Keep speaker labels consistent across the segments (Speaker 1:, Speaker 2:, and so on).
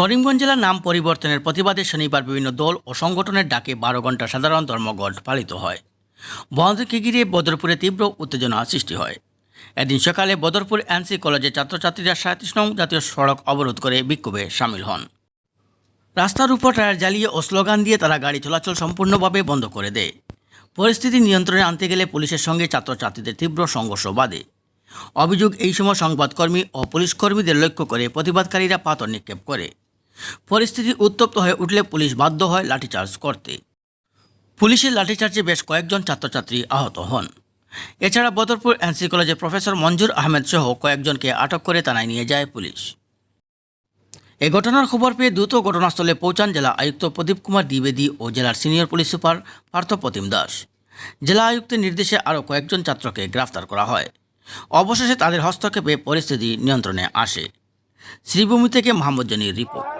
Speaker 1: করিমগঞ্জ জেলার নাম পরিবর্তনের প্রতিবাদে শনিবার বিভিন্ন দল ও সংগঠনের ডাকে বারো ঘণ্টা সাধারণ ধর্মঘট পালিত হয়। বন্ধকে ঘিরে বদরপুরে তীব্র উত্তেজনা সৃষ্টি হয়। এদিন সকালে বদরপুর এনসি কলেজের ছাত্রছাত্রীরা সাঁত্রিশ নং জাতীয় সড়ক অবরোধ করে বিক্ষোভে সামিল হন। রাস্তার উপর টায়ার জ্বালিয়ে ও স্লোগান দিয়ে তারা গাড়ি চলাচল সম্পূর্ণভাবে বন্ধ করে দেয়। পরিস্থিতি নিয়ন্ত্রণে আনতে গেলে পুলিশের সঙ্গে ছাত্রছাত্রীদের তীব্র সংঘর্ষ বাধে। অভিযোগ, এই সময় সংবাদকর্মী ও পুলিশকর্মীদের লক্ষ্য করে প্রতিবাদকারীরা পাথর নিক্ষেপ করে। পরিস্থিতি উত্তপ্ত হয়ে উঠলে পুলিশ বাধ্য হয় লাঠিচার্জ করতে। পুলিশের লাঠিচার্জে বেশ কয়েকজন ছাত্রছাত্রী আহত হন। এছাড়া বদরপুর এনসি কলেজের প্রফেসর মঞ্জুর আহমেদ সহ কয়েকজনকে আটক করে থানায় নিয়ে যায় পুলিশ। এ ঘটনার খবর পেয়ে দ্রুত ঘটনাস্থলে পৌঁছান জেলা আয়ুক্ত প্রদীপ কুমার দ্বিবেদী ও জেলার senior police super Partha Pratim Das. জেলা আয়ুক্তের নির্দেশে আরও কয়েকজন ছাত্রকে গ্রেফতার করা হয়। অবশেষে তাদের হস্তক্ষেপে পরিস্থিতি নিয়ন্ত্রণে আসে। শ্রীভূমি থেকে মোহাম্মদ জনির রিপোর্ট।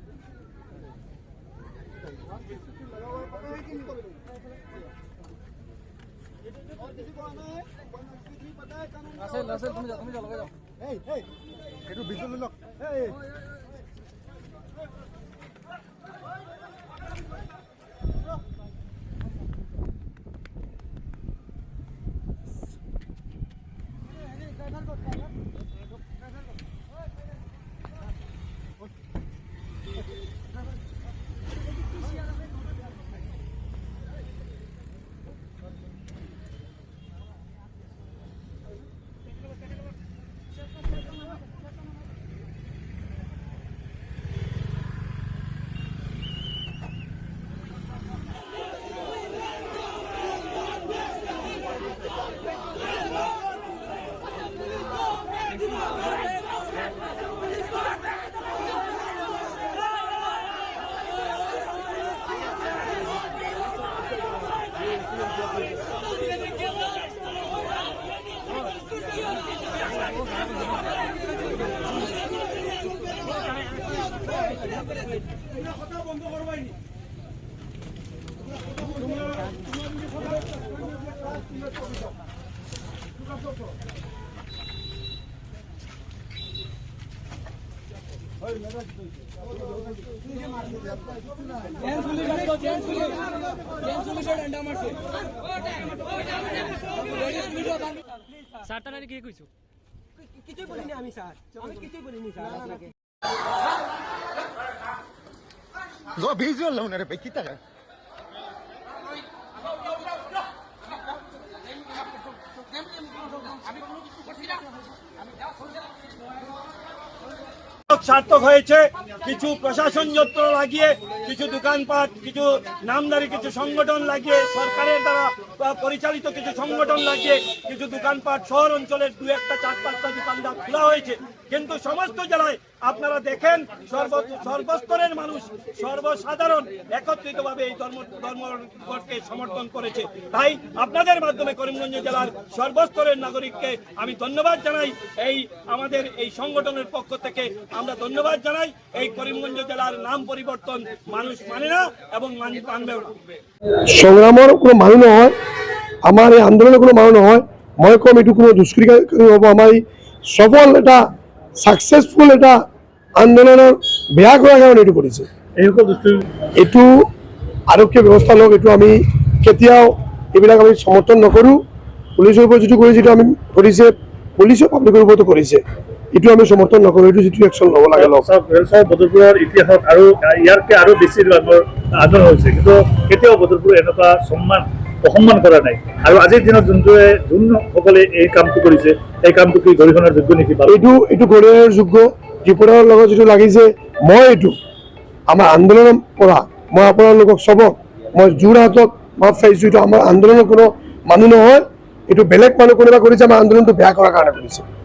Speaker 2: আছে তুমি যাও তুমি যাও লগা যাও এই এই এইটো বিজুল লোক এই
Speaker 3: স্যার তারা কি কইছো?
Speaker 4: কিছুই বলিনি আমি স্যার। আমি কিছুই বলিনি স্যার। আপনাকে
Speaker 5: Ka.
Speaker 6: সার্থক হয়েছে কিছু প্রশাসন যন্ত্র লাগিয়ে কিছু দোকানপাট, কিছু নামদারি, কিছু সংগঠন লাগিয়ে, সরকারের দ্বারা পরিচালিত কিছু সংগঠন লাগিয়ে কিছু দোকানপাট শহর অঞ্চলের দু একটা, চার পাঁচটা দোকানদার খোলা হয়েছে। কিন্তু সমস্ত জেলায় আপনারা দেখেন, সর্ব, সর্বস্তরের মানুষ সর্বসাধারণ একত্রিতভাবে এই ধর্ম, ধর্মঘটকে সমর্থন করেছে। তাই আপনাদের মাধ্যমে করিমগঞ্জ জেলার সর্বস্তরের নাগরিককে আমি ধন্যবাদ জানাই। এই আমাদের এই সংগঠনের পক্ষ থেকে আমরা ধন্যবাদ জানাই। এই করিমগঞ্জ জেলার নাম পরিবর্তন মানুষ মানে না এবং মান- মানবেও না।
Speaker 7: সংগ্ৰামৰ কোনো মানুহ নহয় আমাৰ এই আন্দোলনৰ কোনো মানুহ নহয় মই ক'ম এইটো কোনো দুষ্কৃতিকাৰী হ'ব আমাৰ এই সফল এটা ছাকচেছফুল এটা আন্দোলনৰ বেয়া কৰাৰ কাৰণে এইটো কৰিছে। এইটো আৰক্ষীয় ব্যৱস্থা লওক এইটো আমি কেতিয়াও এইবিলাক আমি সমৰ্থন নকৰোঁ। পুলিচৰ ওপৰত যিটো কৰিছে এইটো আমি কৰিছে পুলিচেও পাব্লিকৰ ওপৰতো কৰিছে। এইটো আমি সমৰ্থন নকৰোঁ এইটো যিটো একশ্যন ল'ব লাগে লওক।
Speaker 8: চাওক বদৰপুৰৰ ইতিহাসত আৰু ইয়াতকৈ আৰু বেছি আন্দোলন হৈছে। কিন্তু কেতিয়াও বদৰপুৰ এনেকুৱা সন্মান অসন্মান কৰা নাই। আৰু আজিৰ দিনত যোনটোৱে যোনসকলে এই কামটো কৰিছে এই কামটো কি গৰিহণাৰ যোগ্য নেকি
Speaker 7: এইটো এইটো গৰিহণাৰ যোগ্য। ৰিপৰ্টাৰৰ লগত যিটো লাগিছে মই এইটো আমাৰ আন্দোলনৰ পৰা মই আপোনালোকক চবক মই জোৰ হাতত মাফ চাইছোঁ এইটো আমাৰ আন্দোলনৰ কোনো মানুহ নহয় এইটো বেলেগ মানুহ কোনোবা কৰিছে আমাৰ আন্দোলনটো বেয়া কৰাৰ কাৰণে কৰিছে।